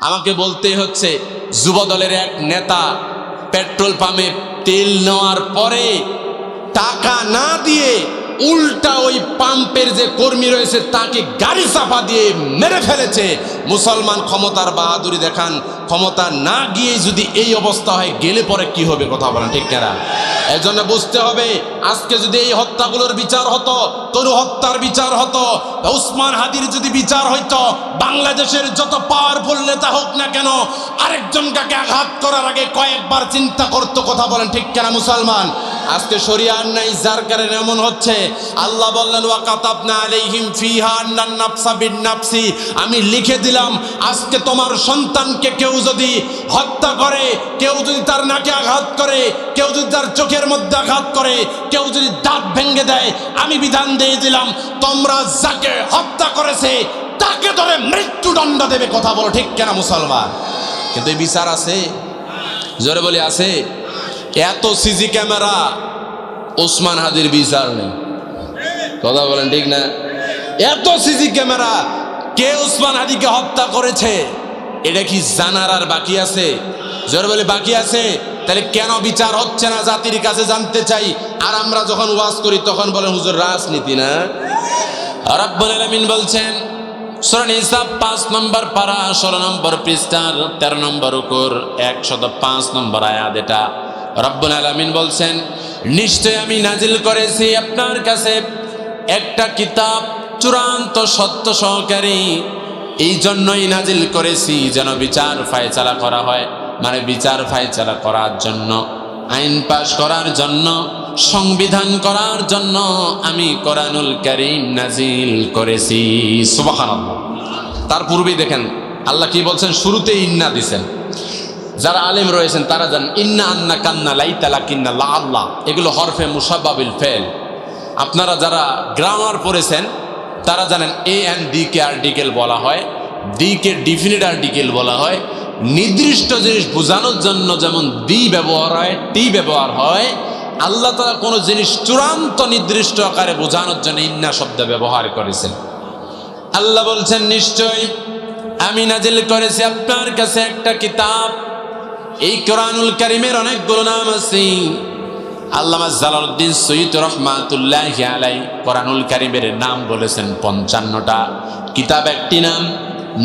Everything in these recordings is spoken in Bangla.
আমাকে বলতে হচ্ছে যুবদলের এক নেতা পেট্রোল পাম্পে তেল নেওয়ার পরে টাকা না দিয়ে উল্টা ওই পাম্পের যে কর্মী রয়েছে, তাকে গাড়ি চাপা দিয়ে মেরে ফেলেছে। মুসলমান ক্ষমতার বাহাদুরি দেখান। ক্ষমতা না গিয়ে যদি এই অবস্থা হয়, গেলে পরে কি হবে কথা বলেন, ঠিক না এই জন্য বুঝতে হবে, আজকে যদি এই হত্যাগুলোর বিচার হতো, তরু হত্যার বিচার হতো উসমান হাদির যদি বিচার হইতো, বাংলাদেশের যত পাওয়ারফুল নেতা হোক না কেন, আরেকজনকে আঘাত করার আগে কয়েকবার চিন্তা করতো, কথা বলেন, ঠিক কেনা, মুসলমান? আজকে শরিয়ার নাই যার কারণে এমন হচ্ছে, আল্লাহ বললেন, ওয়াকাতাবনা আলাইহিম ফিহা আন্নান নাফসা বিন নাফসি। আমি লিখে দিলাম, আজকে তোমার সন্তানকে কেউ যদি হত্যা করে, কেউ যদি তার নাকে আঘাত করে, কেউ যদি তার চোখের মধ্যে আঘাত করে, কেউ যদি দাঁত ভেঙে দেয়, আমি বিধান দিয়ে দিলাম, তোমরা যাকে হত্যা করেছে, তাকে ধরে মৃত্যুদণ্ড দেবে। কথা বলো, ঠিক কেনা মুসলমান? কিন্তু বিচার আছে? জোরে বলি, আছে? এত সিজি ক্যামেরা ওসমান হাদির বিচার নেই। কথা বলেন ঠিক না? এত সিজি ক্যামেরা, কে ওসমান হাদিকে হত্যা করেছে? এটা কি জানার আর বাকি আছে? জোরে বলে বাকি আছে? তাহলে কেন বিচার হচ্ছে না জাতির কাছে জানতে চাই? আর আমরা যখন ওয়াজ করি, তখন বলেন, হুজুর, রাজনীতি না? রব্বুল আলামিন বলছেন সুরান হিসাব পাঁচ নম্বর পারা, ষোলো নম্বর পৃষ্ঠার, তেরো নম্বর উপর একশত পাঁচ নম্বর আয়াত এটা। রব্বুল আলামিন বলছেন, নিশ্চয় আমি নাজিল করেছি আপনার কাছে একটা কিতাব চূড়ান্ত সত্য সহকারী। এই জন্যই নাজিল করেছি যেন বিচার ফায়চালা করা হয়। মানে বিচার ফায়চালা করার জন্য, আইন পাশ করার জন্য, সংবিধান করার জন্য আমি কোরআনুল করিম নাজিল করেছি। সুবহানাল্লাহ। তার পূর্বেই দেখেন, আল্লাহ কি বলছেন? শুরুতে ইন্না দিছেন। যারা আলেম রয়েছেন, তারা জানেন, ইন্না আন্না কান্না লাইতালা কিন্না লা আল্লাহ। এগুলো হরফে মুসাবাবিল ফেল। আপনারা যারা গ্রামার পড়েছেন, তারা জানেন এ অ্যান্ড ডি কে আর্টিকেল বলা হয় ডি কে ডিফিনিট আর্টিকেল বলা হয়। নির্দিষ্ট জিনিস বোঝানোর জন্য যেমন দি ব্যবহার হয় টি ব্যবহার হয়, আল্লাহ তালা কোনো জিনিস চূড়ান্ত নির্দিষ্ট আকারে বোঝানোর জন্য ইন্না শব্দ ব্যবহার করেছেন। আল্লাহ বলছেন নিশ্চয় আমি নাজিল করেছি আপনার কাছে একটা কিতাব। এই কোরআনুল করিমের অনেকগুলো নাম আছে। আল্লামা জালালউদ্দিন সৈয়দ রহমাতুল্লাহ আলাই কোরআনুল কারিমের নাম বলেছেন পঞ্চান্নটা। কিতাব একটি নাম,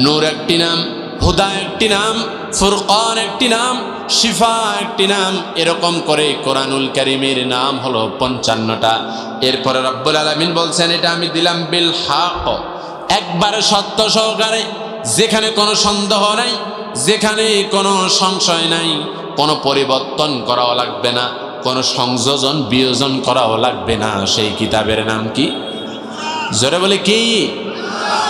নূর একটি নাম, হুদা একটি নাম, ফুরকান একটি নাম, শিফা একটি নাম, এরকম করে কোরআনুল কারিমের নাম হলো পঞ্চান্নটা। এরপরে রব্বুল আলমিন বলছেন, এটা আমি দিলাম বিল হাক। একবারে সত্য সহকারে, যেখানে কোনো সন্দেহ নাই যেখানে কোনো সংশয় নাই, কোনো পরিবর্তন করাও লাগবে না, কোনো সংযোজন, বিয়োজন করাও লাগবে না। সেই কিতাবের নাম কি? জোরে বলে কি?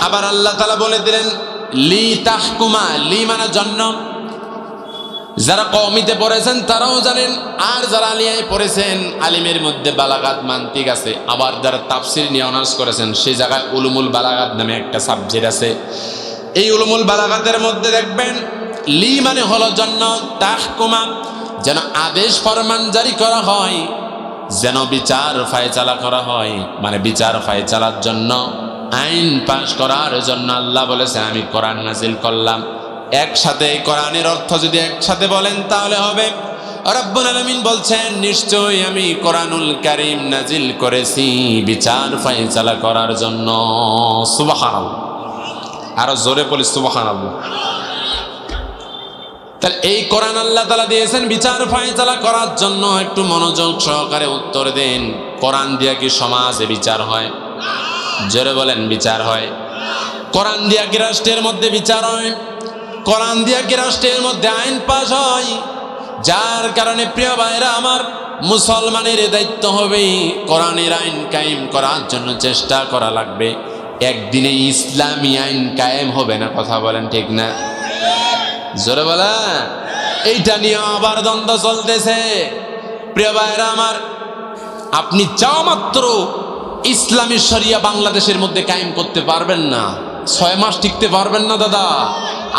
আবার আল্লাহ তালা বলে দিলেন, লি তাহকুমা লি মানে জন্ম। যারা কমিতে পড়েছেন, তারাও জানেন, আর যারা আলিয়ায় পড়েছেন, আলিমের মধ্যে বালাগাত মান্তিক আছে। আবার যারা তাফসির নিয়ে অনার্স করেছেন সেই জায়গায় উলুমুল বালাগাত নামে একটা সাবজেক্ট আছে। এই উলুমুল বালাগাতের মধ্যে দেখবেন, লি মানে হলো জন্য তাহকুমা, যেন আদেশ ফরমান জারি করা হয়, যেন বিচার ফায়চালা করা হয়। মানে বিচার ফায়চালার জন্য, আইন পাশ করার জন্য আল্লাহ বলেছে আমি কোরআন নাজিল করলাম। একসাথে কোরআনের অর্থ যদি একসাথে বলেন, তাহলে হবে। রব্বুল আলামিন বলছেন, নিশ্চয়ই আমি কোরআনুল কারীম নাজিল করেছি, বিচার ফায়চালা করার জন্য। সুবহানাল্লাহ। আরও জোরে বলি, সুবহানাল্লাহ। তাহলে এই কোরআন আল্লাহ তালা দিয়েছেন, বিচার ফায়চালা করার জন্য একটু মনোযোগ সহকারে উত্তর দিন। কোরআন দিয়া কি সমাজে বিচার হয়? জোরে বলেন, বিচার হয়। কোরআন দিয়া কি রাষ্ট্রের মধ্যে বিচার হয়? কোরআন দিয়া কি রাষ্ট্রের মধ্যে আইন পাশ হয়? যার কারণে প্রিয় ভাইরা, আমার মুসলমানের দায়িত্ব হবে কোরআনের আইন কায়েম করার জন্য চেষ্টা করা লাগবে। একদিনে ইসলামী আইন কায়েম হবে না, কথা বলেন ঠিক না? জোরে বলা এইটা নিয়ে আবার দ্বন্দ্ব চলতেছে। প্রিয় ভাইরা আমার, আপনি চাও মাত্র ইসলামী শরিয়া বাংলাদেশের মধ্যে কায়েম করতে পারবেন না। ছয় মাস টিকতে পারবেন না, দাদা।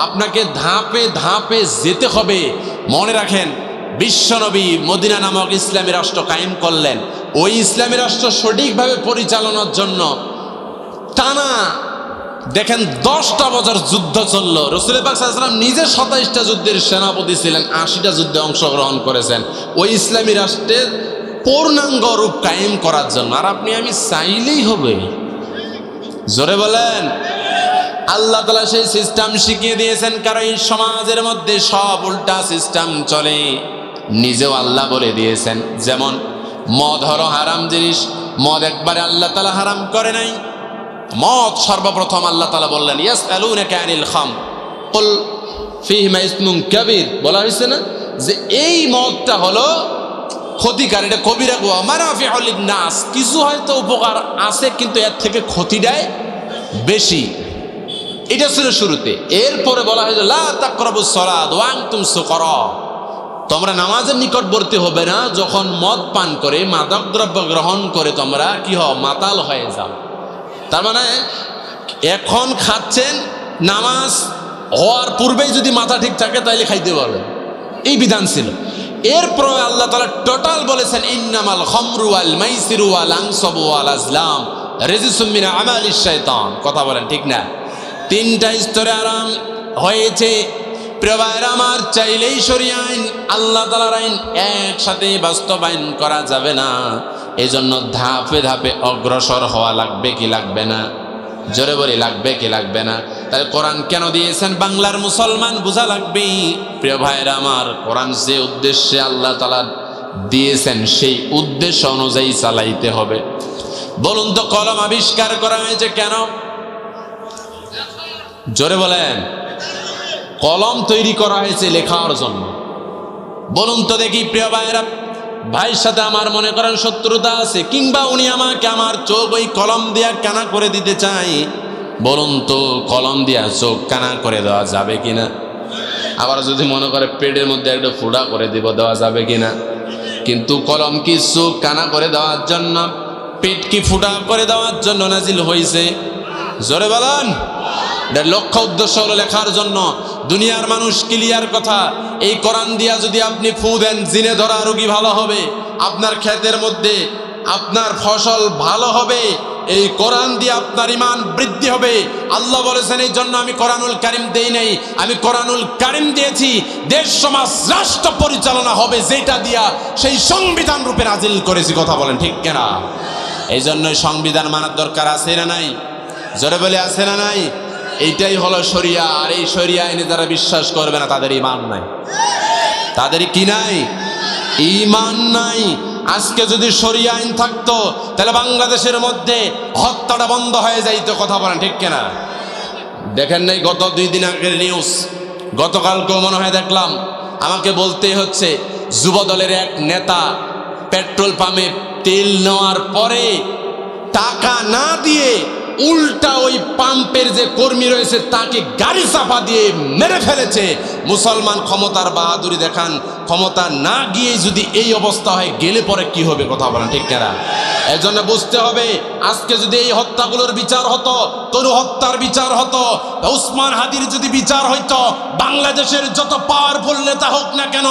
আপনাকে ধাপে ধাপে যেতে হবে। মনে রাখেন, বিশ্বনবী মদিনা নামক ইসলামী রাষ্ট্র কায়েম করলেন। ওই ইসলামী রাষ্ট্র সঠিকভাবে পরিচালনার জন্য টানা, দেখেন দশটা বছর যুদ্ধ চলল। রসুল পাকসাল্লাম নিজে সাতাইশটা যুদ্ধের সেনাপতি ছিলেন, আশিটা যুদ্ধে অংশগ্রহণ করেছেন। ওই ইসলামী রাষ্ট্রের পূর্ণাঙ্গ রূপ কায়েম করার জন্য। আর আপনি, আমি চাইলেই হবে। জোরে বলেন। আল্লাহ তালা সেই সিস্টেম শিখিয়ে দিয়েছেন, কারণ এই সমাজের মধ্যে সব উল্টা সিস্টেম চলে। নিজেও আল্লাহ বলে দিয়েছেন, যেমন মদ হলো হারাম জিনিস, মদ একবারে আল্লাহ তালা হারাম করে নাই। মদ সর্বপ্রথম আল্লাহ তালা বললেন ইয়াস আলুনাকা আনিল খাম। কুল, ফিহিমা ইসমুন কাবীর। বলা হয়েছে না? যে এই মদটা হলো ক্ষতিকার, এটা কবিরা গোয়া মারাফি হলিদ নাস কিছু হয়তো উপকার আছে, কিন্তু এর থেকে ক্ষতিটাই বেশি। এটা ছিল শুরুতে। এরপরে বলা হয়েছে, লা তাকরাবু সলাদ ওয়াং তুম সুকর। তোমরা নামাজের নিকটবর্তী হবে না, যখন মদ পান করে, মাদক দ্রব্য গ্রহণ করে তোমরা কি হও, মাতাল হয়ে যাও। তার মানে এখন খাচ্ছেন নামাজ হওয়ার পূর্বেই যদি মাথা ঠিক থাকে, তাইলে খাইতে পারবে এই বিধান ছিল। এরপর আল্লাহ তালা টোটাল বলেছেন, ইন্নামাল খমরু আল মাইসিরু আল আংসবু আল আজলাম রেজিসুমিনা আমাল শয়তান কথা বলেন, ঠিক না? তিনটা স্তরে আরাম হয়েছে। প্রিয় আমার, চাইলেই সরি আইন। আল্লাহ তালার আইন একসাথে বাস্তবায়ন করা যাবে না। এই জন্য ধাপে ধাপে অগ্রসর হওয়া লাগবে কি লাগবে না? জোরে বলি, লাগবে কি লাগবে না? তাহলে কোরআন কেন দিয়েছেন? বাংলার মুসলমান বোঝা লাগবে। প্রিয় ভাইয়েরা আমার, কোরআন যে উদ্দেশ্যে আল্লাহ তালা দিয়েছেন, সেই উদ্দেশ্য অনুযায়ী চালাইতে হবে। বলুন তো, কলম আবিষ্কার করা হয়েছে কেন? জোরে বলেন। কলম তৈরি করা হয়েছে লেখার জন্য। বলুন তো দেখি, প্রিয় ভাইয়েরা ভাইয়ের সাথে আমার মনে করেন শত্রুতা আছে, কিংবা উনি আমাকে আমার চোখ ওই কলম দিয়া কানা করে দিতে চাই বলুন তো কলম দিয়া চোখ কানা করে দেওয়া যাবে কিনা? আবার যদি মনে করে পেটের মধ্যে একটা ফুটা করে দিব, দেওয়া যাবে কিনা? কিন্তু কলম কি চোখ কানা করে দেওয়ার জন্য, পেট কি ফুটা করে দেওয়ার জন্য নাজিল হয়েছে জোরে বলেন। লক্ষ্য উদ্দেশ্য হলো লেখার জন্য। দুনিয়ার মানুষ ক্লিয়ার কথা। এই কোরআন দিয়া যদি আপনি ফু দেন, জিনে ধরা রোগী ভালো হবে। আপনার ক্ষেতের মধ্যে আপনার ফসল ভালো হবে। এই কোরআন দিয়ে আপনার ইমান বৃদ্ধি হবে। আল্লাহ বলেছেন, এই জন্য আমি কোরআনুল কারিম দেই নাই। আমি কোরআনুল কারিম দিয়েছি। দেশ, সমাজ, রাষ্ট্র পরিচালনা হবে যেটা দিয়া সেই সংবিধান রূপে নাজিল করেছি। কথা বলেন ঠিক কেনা? এই জন্যই সংবিধান মানার দরকার আছে না নাই? জোরে বলে আছে না নাই? এইটাই হলো শরিয়া, আর এই শরিয়া আইনে যারা বিশ্বাস করবে না, তাদের ইমান নাই। তাদের কি নাই? ইমান নাই। আজকে যদি শরিয়া আইন থাকতো, তাহলে বাংলাদেশের মধ্যে হত্যাটা বন্ধ হয়ে যাইতো, কথা বলেন, ঠিক কিনা? দেখেন নাই, গত দুই দিন আগের নিউজ। গতকালকেও মনে হয় দেখলাম, আমাকে বলতেই হচ্ছে যুব দলের এক নেতা পেট্রোল পাম্পে তেল নেওয়ার পরে টাকা না দিয়ে উল্টা ওই পাম্পের যে কর্মী রয়েছে, তাকে গাড়ি চাপা দিয়ে মেরে ফেলেছে। মুসলমান ক্ষমতার বাহাদুরি দেখান, ক্ষমতা না গিয়ে যদি এই অবস্থা হয়, গেলে পরে কি হবে কথা বলেন, ঠিক কেনা? এই জন্য বুঝতে হবে, আজকে যদি এই হত্যাগুলোর বিচার হতো, তরু হত্যার বিচার হতো উসমান হাদির যদি বিচার হইতো, বাংলাদেশের যত পাওয়ারফুল নেতা হোক না কেন,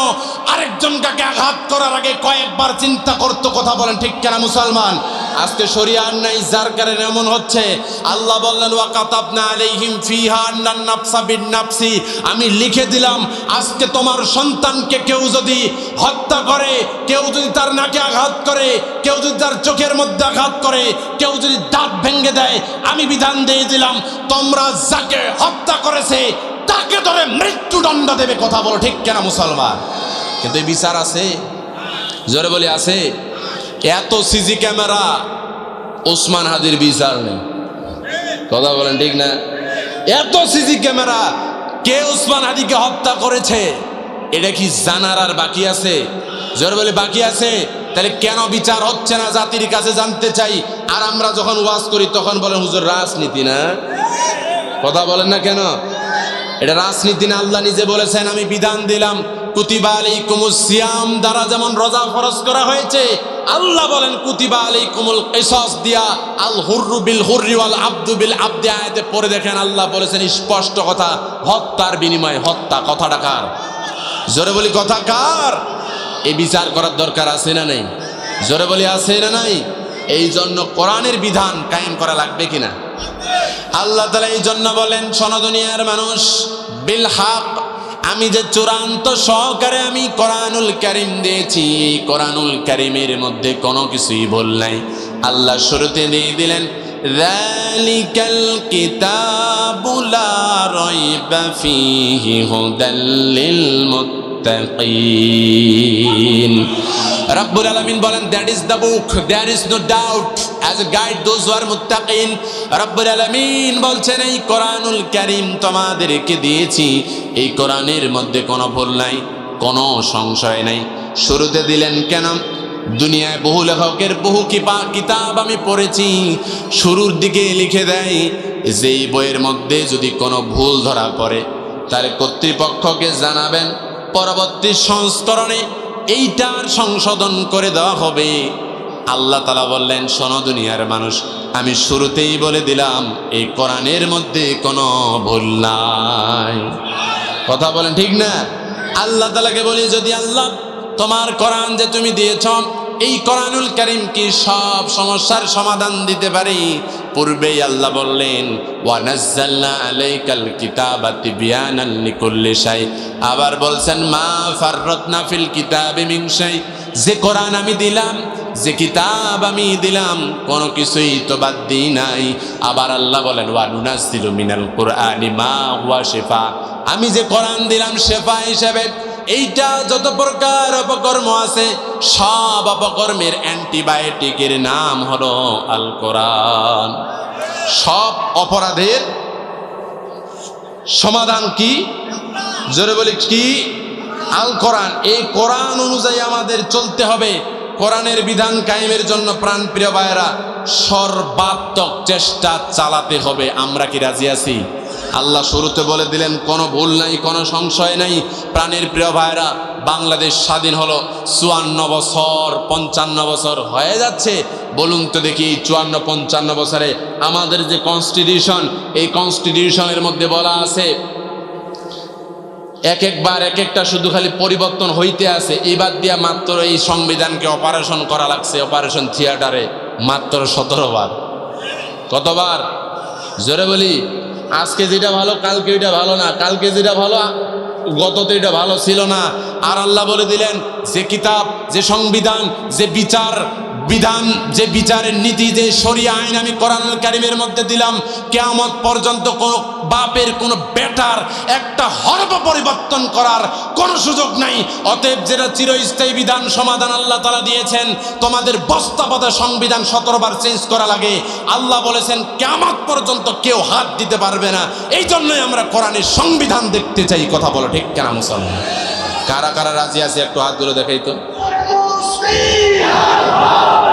আরেকজনকে আঘাত করার আগে কয়েকবার চিন্তা করতো, কথা বলেন, ঠিক কেনা, মুসলমান? আজকে শরিয়ার নাই যার কারণে এমন হচ্ছে, আল্লাহ বললেন ওয়াকাতাবনা আলাইহিম ফিহা আন্নান নাফসা বিন নাফসি। আমি লিখে দিলাম, আজকে তোমার সন্তানকে কেউ যদি হত্যা করে, কেউ যদি তার নাকে আঘাত করে, কেউ যদি তার চোখের মধ্যে আঘাত করে, কেউ যদি দাঁত ভেঙে দেয়, আমি বিধান দিয়ে দিলাম, তোমরা যাকে হত্যা করেছে, তাকে ধরে মৃত্যুদণ্ড দেবে। কথা বলো, ঠিক কেনা মুসলমান? কিন্তু বিচার আছে? জোরে বলি, আছে? এত সিজি ক্যামেরা ওসমান হাদির বিচার নেই। কথা বলেন ঠিক না? এত সিজি ক্যামেরা কে ওসমান হাদিকে হত্যা করেছে? এটা কি জানার আর বাকি আছে? জোর বলে বাকি আছে? তাহলে কেন বিচার হচ্ছে না জাতির কাছে জানতে চাই? আর আমরা যখন ওয়াজ করি, তখন বলেন, হুজুর, রাজনীতি না? কথা বলেন না কেন? এটা রাজনীতি না, আল্লাহ নিজে বলেছেন, আমি বিধান দিলাম, কুতিবা আলাইকুমুস সিয়াম, দ্বারা যেমন রোজা ফরজ করা হয়েছে আল্লাহ বলেন, কুতিবা আলাইকুমুল কিসাস দিয়া, আল হুররু বিল হুররি ওয়াল আব্দু বিল আব্দি, আয়াতে পড়ে দেখেন আল্লাহ বলেছেন, স্পষ্ট কথা, হত্যার বিনিময়ে হত্যা, কথাটা কার? জোরে বলি, কথা কার? এই বিচার করার দরকার আছে না নেই? জোরে বলি, আছে না নাই? এই জন্য কোরআনের বিধান কায়েম করা লাগবে কিনা? আল্লাহ তালা এই জন্য বলেন সনদুনিয়ার মানুষ, বিল হাক আমি যে চূড়ান্ত সহকারে আমি কোরআনুল কারিম দিয়েছি, এই কোরআনুল কারিমের মধ্যে কোনো কিছুই বল নাই। আল্লাহ শুরুতে দিয়ে দিলেন কিতাবুলা রয়বা ফিহি হুদাল লিল মুত্তাকিন। মুত্তাকিন। আলামিন বলেন that is the book there is no doubt as a guide those are মুত্তাকিন, রব্বুল আলামিন বলছেন, এই কোরআনুল কারীম তোমাদেরকে দিয়েছি। এই কোরআনের মধ্যে কোনো ভুল নাই, কোনো সংশয় নাই। শুরুতে দিলেন, কেন? দুনিয়ায় বহু লেখকের বহু কিপা, কিতাব আমি পড়েছি। শুরুর দিকে লিখে দেয়, যেই বইয়ের মধ্যে যদি কোনো ভুল ধরা পড়ে তার কর্তৃপক্ষকে জানাবেন। পরবর্তী সংস্করণে এইটার সংশোধন করে দেওয়া হবে। আল্লাহ তালা বললেন, শোনো দুনিয়ার মানুষ, আমি শুরুতেই বলে দিলাম, এই কোরআনের মধ্যে কোনো ভুল নাই। কথা বলেন ঠিক না? আল্লাহ তালাকে বলি, যদি আল্লাহ তোমার কোরআন যে তুমি দিয়েছ এই কোরআনুল করিম কি সব সমস্যার সমাধান দিতে পারি? পূর্বেই আল্লাহ বললেন ওয়ানাজ্জালনা আলাইকাল কিতাবা তিবিয়ানান লিকুল্লি শাই। আবার বলছেন, মা ফাররাতনা ফিল কিতাবি মিন শাই। যে কোরআন আমি দিলাম, যে কিতাব আমি দিলাম, কোনো কিছুই তো বাদ দিই নাই। আবার আল্লাহ বলেন ওয়ানুনাজ্জিলু মিনাল কুরআনি মা হুয়া শিফা। আমি যে কোরআন দিলাম, শেফা হিসেবে এইটা যত প্রকার অপকর্ম আছে, সব অপকর্মের অ্যান্টিবায়োটিকের নাম হলো আল কোরআন সব অপরাধের সমাধান কি? জোরে বলি, কি? আল কোরআন এই কোরআন অনুযায়ী আমাদের চলতে হবে। কোরআনের বিধান কায়েমের জন্য প্রাণপ্রিয় ভাইয়েরা, সর্বাত্মক চেষ্টা চালাতে হবে। আমরা কি রাজি আছি? আল্লাহ শুরুতে বলে দিলেন, কোনো ভুল নাই, কোনো সংশয় নাই। প্রাণের প্রিয় ভাইরা, বাংলাদেশ স্বাধীন হলো, চুয়ান্ন বছর, পঞ্চান্ন বছর হয়ে যাচ্ছে। বলুন তো দেখি, চুয়ান্ন, পঞ্চান্ন বছরে আমাদের যে কনস্টিটিউশন এই কনস্টিটিউশনের মধ্যে বলা আছে, এক একবার এক একটা শুধু খালি পরিবর্তন হইতে আছে। এবার দিয়া মাত্র এই সংবিধানকে অপারেশন করা লাগছে অপারেশন থিয়েটারে মাত্র সতেরো বার। কতবার? জোরে বলি আজকে যেটা ভালো, কালকে ওইটা ভালো না। কালকে যেটা ভালো, গততে এটা ভালো ছিল না। আর আল্লাহ বলে দিলেন, যে কিতাব, যে সংবিধান, যে বিচার বিধান, যে বিচারের নীতি, যে সরিয়া আইন আমি কোরআনুল কারিমের মধ্যে দিলাম, কেয়ামত পর্যন্ত কোনো বাপের, কোনো বেটার একটা হরফ পরিবর্তন করার কোনো সুযোগ নাই। অতএব যেটা চিরস্থায়ী বিধান সমাধান আল্লাহ তালা দিয়েছেন, তোমাদের বস্তাপদা সংবিধান সতেরোবার চেঞ্জ করা লাগে। আল্লাহ বলেছেন, কেয়ামত পর্যন্ত কেউ হাত দিতে পারবে না। এই জন্যই আমরা কোরআনের সংবিধান দেখতে চাই কথা বলো ঠিক কেন মুসলমান? কারা কারা রাজি আছে? একটু হাত হাতগুলো দেখাই তো। হক